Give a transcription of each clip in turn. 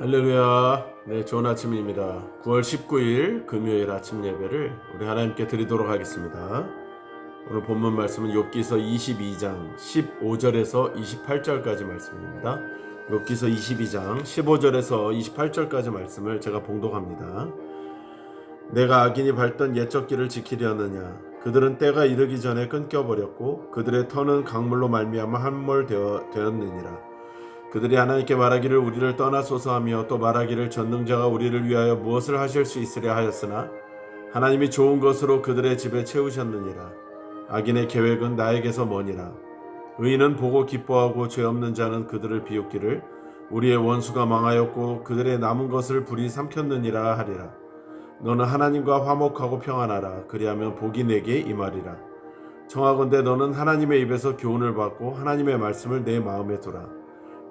할렐루야. 네, 좋은 아침입니다. 9월 19일 금요일 아침 예배를 우리 하나님께 드리도록 하겠습니다. 오늘 본문 말씀은 욥기서 22장 15절에서 28절까지 말씀입니다. 욥기서 22장 15절에서 28절까지 말씀을 제가 봉독합니다. 내가 악인이 밟던 옛적 길을 지키려느냐 그들은 때가 이르기 전에 끊겨 버렸고 그들의 터는 강물로 말미암아 함몰되어 되었느니라 그들이 하나님께 말하기를 우리를 떠나소서 하며 또 말하기를 전능자가 우리를 위하여 무엇을 하실 수 있으랴 하였으나 하나님이 좋은 것으로 그들의 집에 채우셨느니라. 악인의 계획은 나에게서 머니라. 의인은 보고 기뻐하고 죄 없는 자는 그들을 비웃기를 우리의 원수가 망하였고 그들의 남은 것을 불이 삼켰느니라 하리라. 너는 하나님과 화목하고 평안하라. 그리하면 복이 내게 임하리라. 청하건대 너는 하나님의 입에서 교훈을 받고 하나님의 말씀을 내 마음에 두라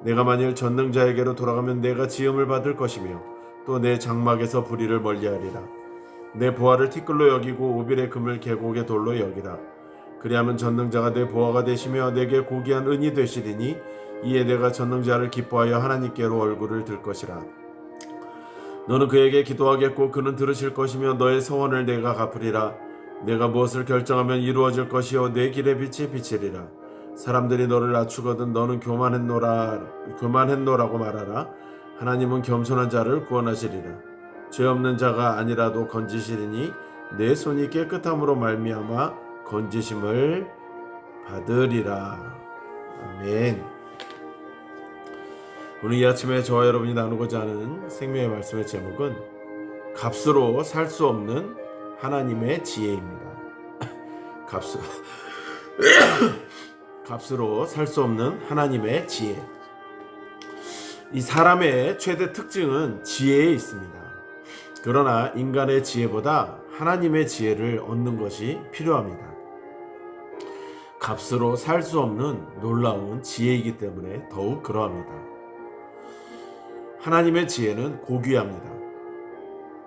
내가 만일 전능자에게로 돌아가면 내가 지음을 받을 것이며 또 내 장막에서 불의를 멀리하리라. 내 보화를 티끌로 여기고 오빌의 금을 계곡의 돌로 여기라. 그리하면 전능자가 내 보화가 되시며 내게 고귀한 은이 되시리니 이에 내가 전능자를 기뻐하여 하나님께로 얼굴을 들 것이라. 너는 그에게 기도하겠고 그는 들으실 것이며 너의 소원을 내가 갚으리라. 내가 무엇을 결정하면 이루어질 것이요 내 길의 빛이 비치리라. 사람들이 너를 낮추거든 너는 교만했노라 교만했노라고 말하라. 하나님은 겸손한 자를 구원하시리라. 죄 없는 자가 아니라도 건지시리니 내 손이 깨끗함으로 말미암아 건지심을 받으리라. 아멘. 오늘 이 아침에 저와 여러분이 나누고자 하는 생명의 말씀의 제목은 값으로 살 수 없는 하나님의 지혜입니다. 값으로 값으로 살 수 없는 하나님의 지혜. 이 사람의 최대 특징은 지혜에 있습니다. 그러나 인간의 지혜보다 하나님의 지혜를 얻는 것이 필요합니다. 값으로 살 수 없는 놀라운 지혜이기 때문에 더욱 그러합니다. 하나님의 지혜는 고귀합니다.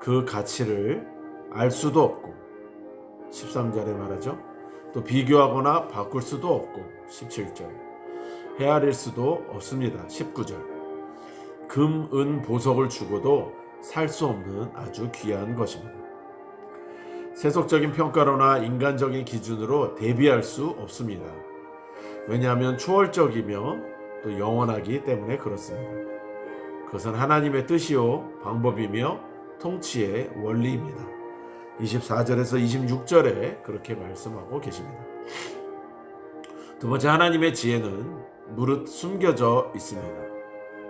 그 가치를 알 수도 없고 13절에 말하죠. 또 비교하거나 바꿀 수도 없고 17절 헤아릴 수도 없습니다. 19절 금, 은, 보석을 주고도 살 수 없는 아주 귀한 것입니다. 세속적인 평가로나 인간적인 기준으로 대비할 수 없습니다. 왜냐하면 초월적이며 또 영원하기 때문에 그렇습니다. 그것은 하나님의 뜻이요 방법이며 통치의 원리입니다. 24절에서 26절에 그렇게 말씀하고 계십니다. 두 번째 하나님의 지혜는 무릇 숨겨져 있습니다.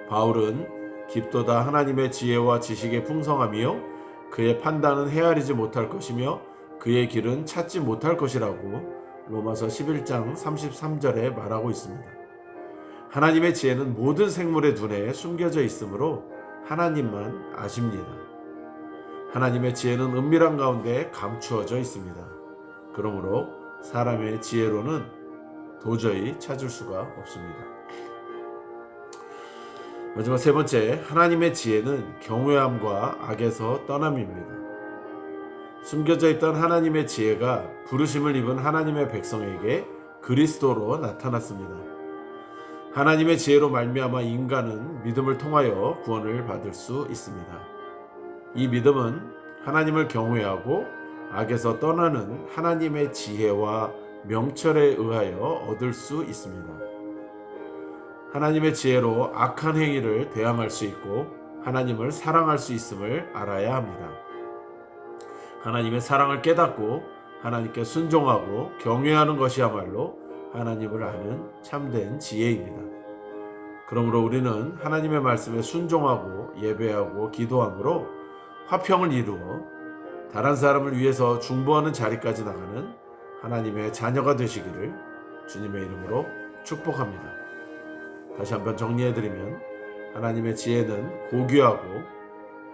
바울은 깊도다 하나님의 지혜와 지식의 풍성함이요 그의 판단은 헤아리지 못할 것이며 그의 길은 찾지 못할 것이라고 로마서 11장 33절에 말하고 있습니다. 하나님의 지혜는 모든 생물의 눈에 숨겨져 있으므로 하나님만 아십니다. 하나님의 지혜는 은밀한 가운데 감추어져 있습니다. 그러므로 사람의 지혜로는 도저히 찾을 수가 없습니다. 마지막 세 번째, 하나님의 지혜는 경외함과 악에서 떠남입니다. 숨겨져 있던 하나님의 지혜가 부르심을 입은 하나님의 백성에게 그리스도로 나타났습니다. 하나님의 지혜로 말미암아 인간은 믿음을 통하여 구원을 받을 수 있습니다. 이 믿음은 하나님을 경외하고 악에서 떠나는 하나님의 지혜와 명철에 의하여 얻을 수 있습니다. 하나님의 지혜로 악한 행위를 대항할 수 있고 하나님을 사랑할 수 있음을 알아야 합니다. 하나님의 사랑을 깨닫고 하나님께 순종하고 경외하는 것이야말로 하나님을 아는 참된 지혜입니다. 그러므로 우리는 하나님의 말씀에 순종하고 예배하고 기도함으로 화평을 이루어 다른 사람을 위해서 중보하는 자리까지 나가는 하나님의 자녀가 되시기를 주님의 이름으로 축복합니다. 다시 한번 정리해드리면 하나님의 지혜는 고귀하고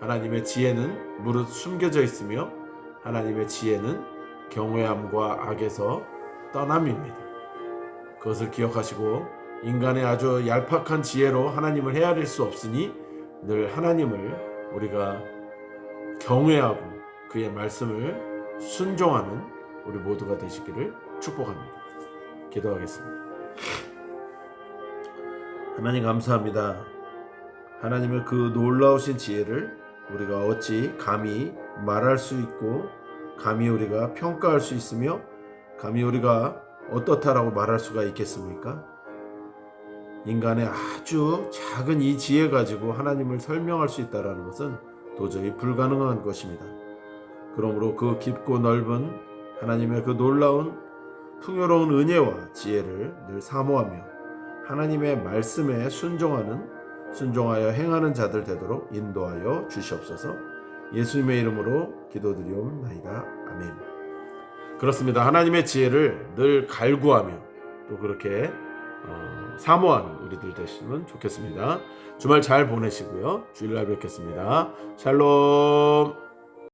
하나님의 지혜는 무릇 숨겨져 있으며 하나님의 지혜는 경외함과 악에서 떠남입니다. 그것을 기억하시고 인간의 아주 얄팍한 지혜로 하나님을 헤아릴 수 없으니 늘 하나님을 우리가 경외하고 그의 말씀을 순종하는 우리 모두가 되시기를 축복합니다. 기도하겠습니다. 하나님 감사합니다. 하나님의 그 놀라우신 지혜를 우리가 어찌 감히 말할 수 있고 감히 우리가 평가할 수 있으며 감히 우리가 어떻다라고 말할 수가 있겠습니까? 인간의 아주 작은 이 지혜 가지고 하나님을 설명할 수 있다라는 것은 도저히 불가능한 것입니다. 그러므로 그 깊고 넓은 하나님의 그 놀라운 풍요로운 은혜와 지혜를 늘 사모하며 하나님의 말씀에 순종하는 순종하여 행하는 자들 되도록 인도하여 주시옵소서. 예수님의 이름으로 기도드리옵나이다. 아멘. 그렇습니다. 하나님의 지혜를 늘 갈구하며 또 그렇게 어, 사모하는 우리들 되시면 좋겠습니다. 주말 잘 보내시고요. 주일날 뵙겠습니다. 샬롬.